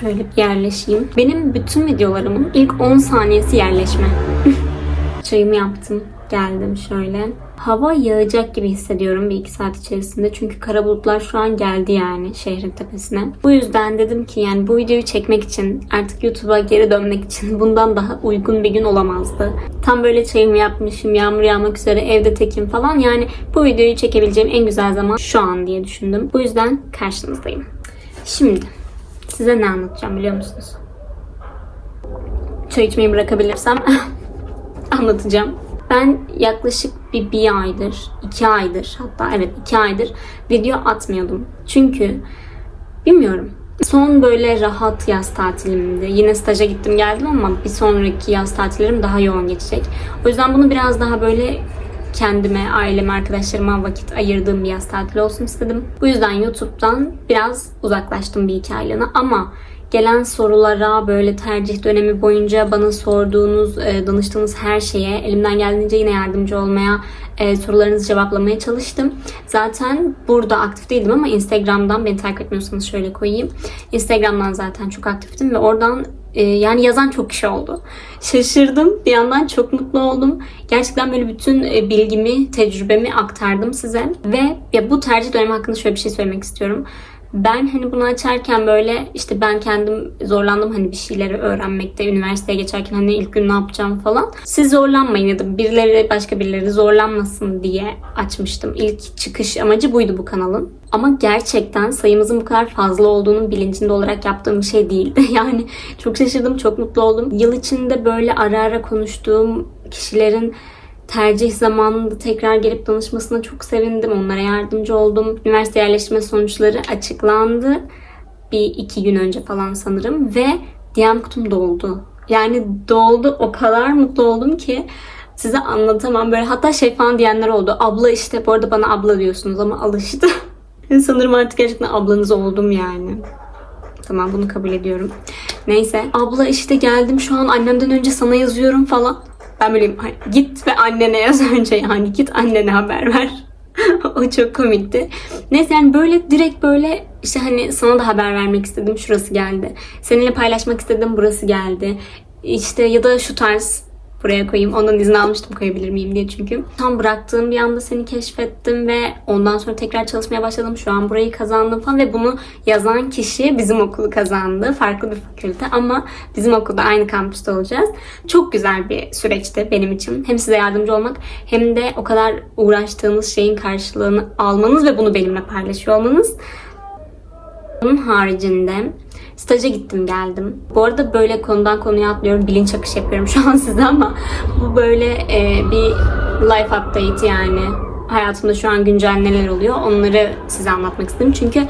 Şöyle bir yerleşeyim. Benim bütün videolarımın ilk 10 saniyesi yerleşme. Çayımı yaptım. Geldim şöyle. Hava yağacak gibi hissediyorum bir iki saat içerisinde. Çünkü kara bulutlar şu an geldi yani şehrin tepesine. Bu yüzden dedim ki yani bu videoyu çekmek için artık YouTube'a geri dönmek için bundan daha uygun bir gün olamazdı. Tam böyle çayımı yapmışım, yağmur yağmak üzere, evde tekim falan. Yani bu videoyu çekebileceğim en güzel zaman şu an diye düşündüm. Bu yüzden karşınızdayım. Şimdi size ne anlatacağım biliyor musunuz? Çay içmeyi bırakabilirsem anlatacağım. Ben yaklaşık bir, bir aydır, iki aydır hatta evet iki aydır video atmıyordum. Çünkü bilmiyorum. Son böyle rahat yaz tatilimdi. Yine staja gittim geldim ama bir sonraki yaz tatillerim daha yoğun geçecek. O yüzden bunu biraz daha böyle kendime, aileme, arkadaşlarıma vakit ayırdığım bir yaz tatili olsun istedim. Bu yüzden YouTube'dan biraz uzaklaştım bir iki aylığına ama gelen sorulara böyle tercih dönemi boyunca bana sorduğunuz, e, danıştığınız her şeye elimden geldiğince yine yardımcı olmaya, e, sorularınızı cevaplamaya çalıştım. Zaten burada aktif değildim ama Instagram'dan beni takip etmiyorsanız şöyle koyayım. Instagram'dan zaten çok aktiftim ve oradan e, yani yazan çok kişi oldu. Şaşırdım. Bir yandan çok mutlu oldum. Gerçekten böyle bütün bilgimi, tecrübemi aktardım size. Ve ya bu tercih dönemi hakkında şöyle bir şey söylemek istiyorum. Ben hani bunu açarken böyle işte ben kendim zorlandım hani bir şeyleri öğrenmekte, üniversiteye geçerken hani ilk gün ne yapacağım falan. Siz zorlanmayın ya da birileri başka birileri zorlanmasın diye açmıştım. İlk çıkış amacı buydu bu kanalın. Ama gerçekten sayımızın bu kadar fazla olduğunun bilincinde olarak yaptığım bir şey değildi. Yani çok şaşırdım, çok mutlu oldum. Yıl içinde böyle ara ara konuştuğum kişilerin tercih zamanında tekrar gelip danışmasına çok sevindim. Onlara yardımcı oldum. Üniversite yerleştirme sonuçları açıklandı. Bir iki gün önce falan sanırım. Ve DM kutum doldu. Yani doldu. O kadar mutlu oldum ki size anlatamam. Böyle hatta şey falan diyenler oldu. Abla işte bu arada bana abla diyorsunuz ama alıştı. Sanırım artık gerçekten ablanız oldum yani. Tamam bunu kabul ediyorum. Neyse. Abla işte geldim şu an annemden önce sana yazıyorum falan. Ben böyleyim "Ay, git ve annene yaz önce yani git annene haber ver. o çok komikti. Neyse yani böyle direkt böyle işte hani sana da haber vermek istedim şurası geldi. Seninle paylaşmak istedim burası geldi. İşte ya da şu tarz buraya koyayım. Ondan izin almıştım koyabilir miyim diye çünkü. Tam bıraktığım bir anda seni keşfettim ve ondan sonra tekrar çalışmaya başladım. Şu an burayı kazandım falan ve bunu yazan kişi bizim okulu kazandı. Farklı bir fakülte ama bizim okulda aynı kampüste olacağız. Çok güzel bir süreçti benim için. Hem size yardımcı olmak hem de o kadar uğraştığınız şeyin karşılığını almanız ve bunu benimle paylaşıyor olmanız. Bunun haricinde staja gittim geldim. Bu arada böyle konudan konuya atlıyorum. Bilinç akışı yapıyorum şu an size ama bu böyle e, bir life update yani. Hayatımda şu an güncel neler oluyor onları size anlatmak istedim. Çünkü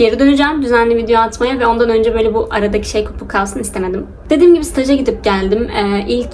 geri döneceğim düzenli video atmaya ve ondan önce böyle bu aradaki şey kopuk kalsın istemedim. Dediğim gibi staja gidip geldim. Ee, ilk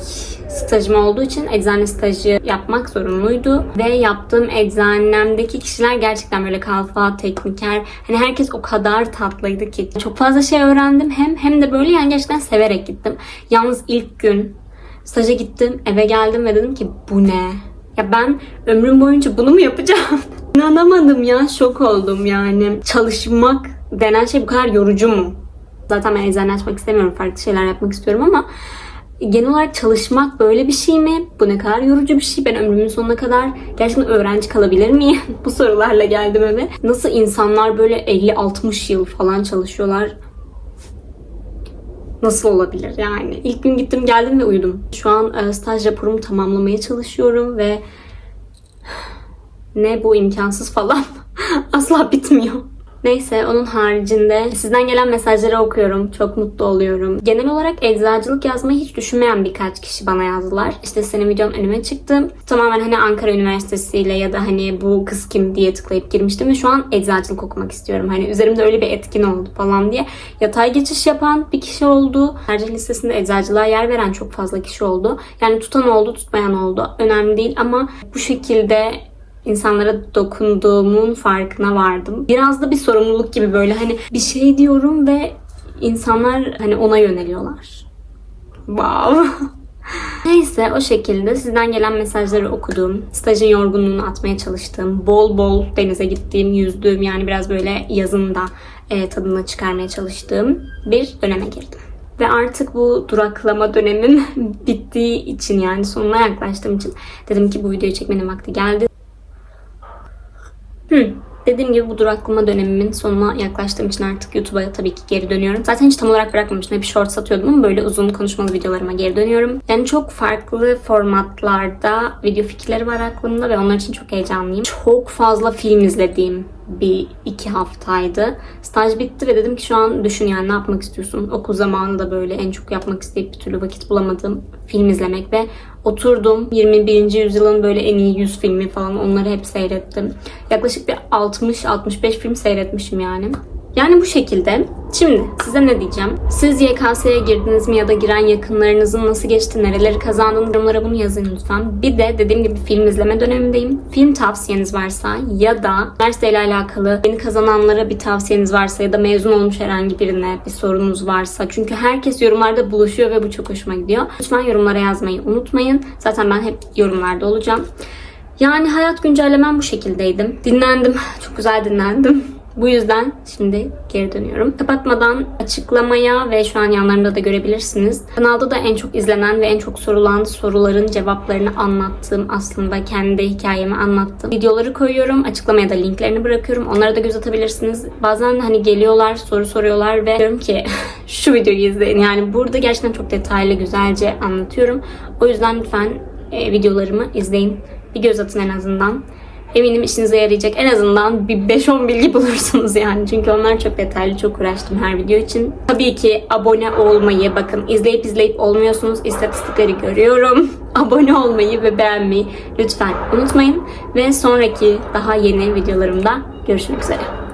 stajım olduğu için eczane stajı yapmak zorunluydu. Ve yaptığım eczanemdeki kişiler gerçekten böyle kalfa, tekniker. Hani herkes o kadar tatlıydı ki. Çok fazla şey öğrendim hem hem de böyle yani gerçekten severek gittim. Yalnız ilk gün staja gittim, eve geldim ve dedim ki bu ne? Ya ben ömrüm boyunca bunu mu yapacağım? İnanamadım ya, şok oldum yani. Çalışmak denen şey bu kadar yorucu mu? Zaten ben eczane açmak istemiyorum, farklı şeyler yapmak istiyorum ama genel olarak çalışmak böyle bir şey mi? Bu ne kadar yorucu bir şey? Ben ömrümün sonuna kadar gerçekten öğrenci kalabilir miyim? bu sorularla geldim eve. Nasıl insanlar böyle 50-60 yıl falan çalışıyorlar? Nasıl olabilir yani? İlk gün gittim geldim ve uyudum. Şu an e, staj raporumu tamamlamaya çalışıyorum ve ne bu imkansız falan asla bitmiyor. Neyse onun haricinde sizden gelen mesajları okuyorum. Çok mutlu oluyorum. Genel olarak eczacılık yazmayı hiç düşünmeyen birkaç kişi bana yazdılar. İşte senin videon önüme çıktı. Tamamen hani Ankara Üniversitesi ile ya da hani bu kız kim diye tıklayıp girmiştim ve şu an eczacılık okumak istiyorum. Hani üzerimde öyle bir etkin oldu falan diye. Yatay geçiş yapan bir kişi oldu. Tercih listesinde eczacılığa yer veren çok fazla kişi oldu. Yani tutan oldu, tutmayan oldu. Önemli değil ama bu şekilde insanlara dokunduğumun farkına vardım. Biraz da bir sorumluluk gibi böyle hani bir şey diyorum ve insanlar hani ona yöneliyorlar. Wow. Neyse o şekilde sizden gelen mesajları okudum. Stajın yorgunluğunu atmaya çalıştım. Bol bol denize gittiğim, yüzdüğüm yani biraz böyle yazın da e, tadını çıkarmaya çalıştığım bir döneme girdim. Ve artık bu duraklama dönemim bittiği için yani sonuna yaklaştığım için dedim ki bu videoyu çekmenin vakti geldi. Hı. Dediğim gibi bu duraklama dönemimin sonuna yaklaştığım için artık YouTube'a tabii ki geri dönüyorum. Zaten hiç tam olarak bırakmamıştım. Hep short atıyordum ama böyle uzun konuşmalı videolarıma geri dönüyorum. Yani çok farklı formatlarda video fikirleri var aklımda ve onlar için çok heyecanlıyım. Çok fazla film izlediğim bir iki haftaydı. Staj bitti ve dedim ki şu an düşün yani ne yapmak istiyorsun? Okul zamanında böyle en çok yapmak isteyip bir türlü vakit bulamadığım film izlemek ve oturdum 21. yüzyılın böyle en iyi 100 filmi falan onları hep seyrettim. Yaklaşık bir 60-65 film seyretmişim yani. Yani bu şekilde. Şimdi size ne diyeceğim? Siz YKS'ye girdiniz mi ya da giren yakınlarınızın nasıl geçti, nereleri kazandınız yorumlara bunu yazın lütfen. Bir de dediğim gibi film izleme dönemindeyim. Film tavsiyeniz varsa ya da üniversiteyle alakalı yeni kazananlara bir tavsiyeniz varsa ya da mezun olmuş herhangi birine bir sorunuz varsa. Çünkü herkes yorumlarda buluşuyor ve bu çok hoşuma gidiyor. Lütfen yorumlara yazmayı unutmayın. Zaten ben hep yorumlarda olacağım. Yani hayat güncellemem bu şekildeydim. Dinlendim. Çok güzel dinlendim. Bu yüzden şimdi geri dönüyorum. Kapatmadan açıklamaya ve şu an yanlarında da görebilirsiniz. Kanalda da en çok izlenen ve en çok sorulan soruların cevaplarını anlattığım aslında kendi hikayemi anlattığım videoları koyuyorum. Açıklamaya da linklerini bırakıyorum. Onlara da göz atabilirsiniz. Bazen hani geliyorlar, soru soruyorlar ve diyorum ki şu videoyu izleyin. Yani burada gerçekten çok detaylı, güzelce anlatıyorum. O yüzden lütfen e, videolarımı izleyin. Bir göz atın en azından. Eminim işinize yarayacak. En azından bir 5-10 bilgi bulursunuz yani. Çünkü onlar çok detaylı, çok uğraştım her video için. Tabii ki abone olmayı, bakın izleyip izleyip olmuyorsunuz. İstatistikleri görüyorum. Abone olmayı ve beğenmeyi lütfen unutmayın. Ve sonraki daha yeni videolarımda görüşmek üzere.